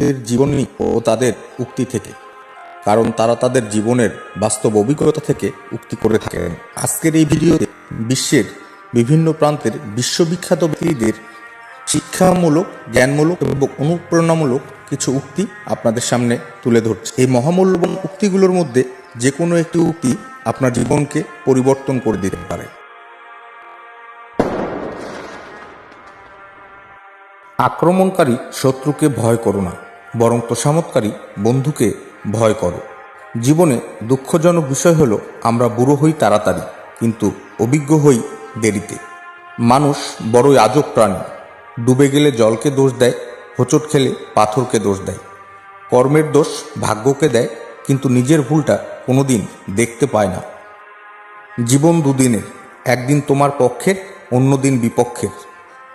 ব্যক্তিদের জীবনী ও তাদের উক্তি থেকে, কারণ তারা তাদের জীবনের বাস্তব অভিজ্ঞতা থেকে উক্তি করে থাকেন। আজকের এই ভিডিওতে বিশ্বের বিভিন্ন প্রান্তের বিশ্ববিখ্যাত ব্যক্তিদের শিক্ষামূলক, জ্ঞানমূলক এবং অনুপ্রেরণামূলক কিছু উক্তি আপনাদের সামনে তুলে ধরছে। এই মহামূল্যবান উক্তিগুলোর মধ্যে যে কোনো একটি উক্তি আপনার জীবনকে পরিবর্তন করে দিতে পারে। আক্রমণকারী শত্রুকে ভয় করো না। বরং তোষামতকারী বন্ধুকে ভয় করো। জীবনে দুঃখজনক বিষয় হলো, আমরা বুড়ো হই তাড়াতাড়ি, কিন্তু অভিজ্ঞ হই দেরিতে। মানুষ বড়ই আজব প্রাণী। ডুবে গেলে জলকে দোষ দেয়, হোঁচট খেলে পাথরকে দোষ দেয়। কর্মের দোষ ভাগ্যকে দেয়, কিন্তু নিজের ভুলটা কোনোদিন দেখতে পায় না। জীবন দুদিনের, একদিন তোমার পক্ষের অন্য দিন বিপক্ষের।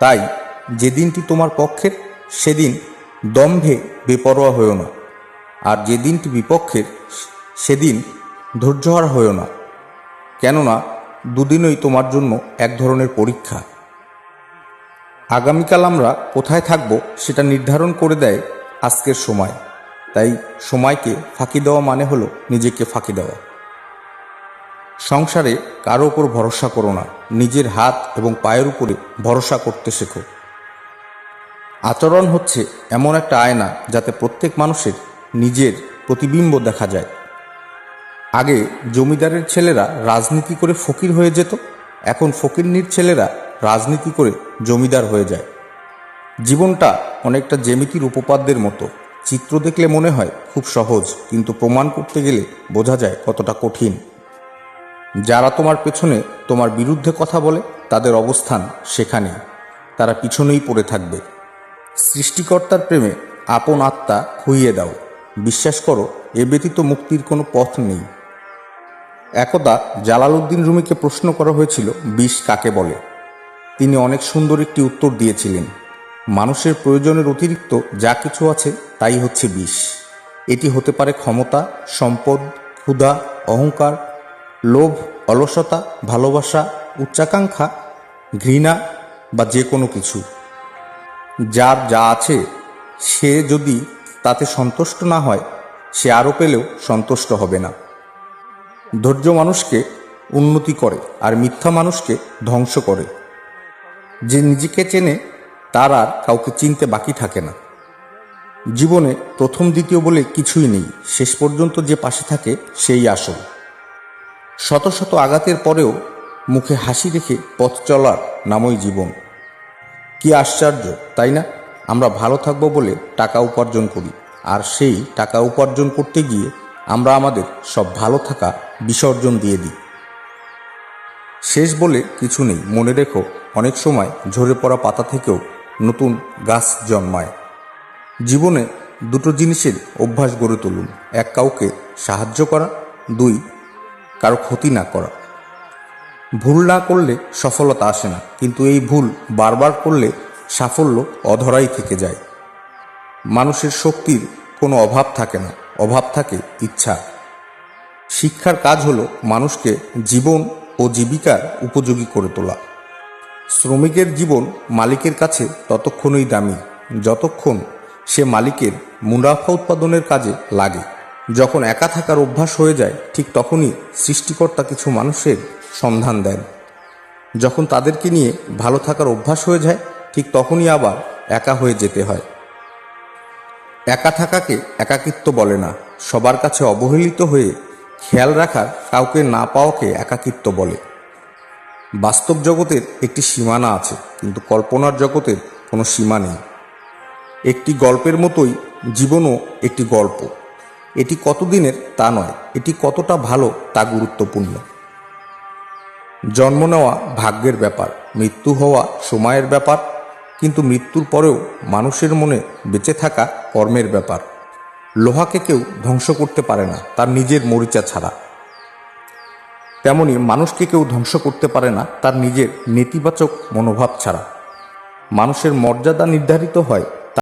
তাই, যেদিনটি তোমার পক্ষের, সেদিন দম্ভে বেপরোয়া হয়েও না, আর যে দিনটি বিপক্ষের, সেদিন ধৈর্যহার হয়েও না। কেননা, দুদিনই তোমার জন্য এক ধরনের পরীক্ষা। আগামীকাল আমরা কোথায় থাকব সেটা নির্ধারণ করে দেয় আজকের সময়। তাই সময়কে ফাঁকি দেওয়া মানে হলো নিজেকে ফাঁকি দেওয়া। সংসারে কারও ওপর ভরসা করো না, নিজের হাত এবং পায়ের উপরে ভরসা করতে শেখো। আচরণ হচ্ছে এমন একটা আয়না যাতে প্রত্যেক মানুষের নিজের প্রতিবিম্ব দেখা যায়। আগে জমিদারের ছেলেরা রাজনীতি করে ফকির হয়ে যেত, এখন ফকিরনির ছেলেরা রাজনীতি করে জমিদার হয়ে যায়। জীবনটা অনেকটা জ্যামিতির উপপাদ্যের মতো। চিত্র দেখলে মনে হয় খুব সহজ, কিন্তু প্রমাণ করতে গেলে বোঝা যায় কতটা কঠিন। যারা তোমার পেছনে তোমার বিরুদ্ধে কথা বলে, তাদের অবস্থান সেখানে তারা পিছনেই পড়ে থাকবে। সৃষ্টিকর্তার প্রেমে আপন আত্মা খুইয়ে দাও। বিশ্বাস করো, এ ব্যতীত মুক্তির কোনো পথ নেই। একদা জালালউদ্দিন রুমিকে প্রশ্ন করা হয়েছিল, বিষ কাকে বলে? তিনি অনেক সুন্দর একটি উত্তর দিয়েছিলেন, মানুষের প্রয়োজনের অতিরিক্ত যা কিছু আছে, তাই হচ্ছে বিষ। এটি হতে পারে ক্ষমতা, সম্পদ, ক্ষুধা, অহংকার, লোভ, অলসতা, ভালোবাসা, উচ্চাকাঙ্ক্ষা, ঘৃণা বা যে কোনো কিছু। যার যা আছে, সে যদি তাতে সন্তুষ্ট না হয়, সে আরও পেলেও সন্তুষ্ট হবে না। ধৈর্য মানুষকে উন্নতি করে আর মিথ্যা মানুষকে ধ্বংস করে। যে নিজেকে চেনে, তার আর কাউকে চিনতে বাকি থাকে না। জীবনে প্রথম দ্বিতীয় বলে কিছুই নেই, শেষ পর্যন্ত যে পাশে থাকে, সেই আসল। শত শত আঘাতের পরেও মুখে হাসি রেখে পথ চলার নামই জীবন। কি আশ্চর্য, তাই না? আমরা ভালো থাকব বলে টাকা উপার্জন করি, আর সেই টাকা উপার্জন করতে গিয়ে আমরা আমাদের সব ভালো থাকা বিসর্জন দিয়ে দিই। শেষ বলে কিছু নেই। মনে রেখো, অনেক সময় ঝরে পড়া পাতা থেকেও নতুন গাছ জন্মায়। জীবনে দুটো জিনিসের অভ্যাস গড়ে তুলুন। এক, কাউকে সাহায্য করা। দুই, কারও ক্ষতি না করা। ভুল না করলে সফলতা আসে না। কিন্তু এই ভুল বারবার করলে সাফল্য অধরাই থেকে যায়। মানুষের শক্তির কোনো অভাব থাকে না। অভাব থাকে ইচ্ছা। শিক্ষার কাজ হলো মানুষকে জীবন ও জীবিকার উপযোগী করে তোলা। শ্রমিকের জীবন মালিকের কাছে ততক্ষণই দামি। যতক্ষণ সে মালিকের মুনাফা উৎপাদনের কাজে লাগে। যখন একা থাকার অভ্যাস হয়ে যায়, ঠিক তখনই সৃষ্টিকর্তা কিছু মানুষের সন্ধান দেন। যখন তাদেরকে নিয়ে ভালো থাকার অভ্যাস হয়ে যায়, ঠিক তখনই আবার একা হয়ে যেতে হয়। একা থাকাকে একাকিত্ব বলে না, সবার কাছে অবহেলিত হয়ে খেয়াল রাখার কাউকে না পাওয়াকে একাকিত্ব বলে। বাস্তব জগতের একটি সীমানা আছে, কিন্তু কল্পনার জগতের কোনো সীমা নেই। একটি গল্পের মতোই জীবনও একটি গল্প। এটি কতদিনের তা নয়, এটি কতটা ভালো তা গুরুত্বপূর্ণ। জন্ম নেওয়া ভাগ্যের ব্যাপার, মৃত্যু হওয়া সময়ের ব্যাপার, কিন্তু মৃত্যুর পরেও মানুষের মনে বেঁচে থাকা কর্মের ব্যাপার। লোহাকে কেউ ধ্বংস করতে পারে না, তার নিজের মরিচা ছাড়া। তেমনি মানুষকে কেউ ধ্বংস করতে পারে না, তার নিজের নেতিবাচক মনোভাব ছাড়া। মানুষের মর্যাদা নির্ধারিত হয়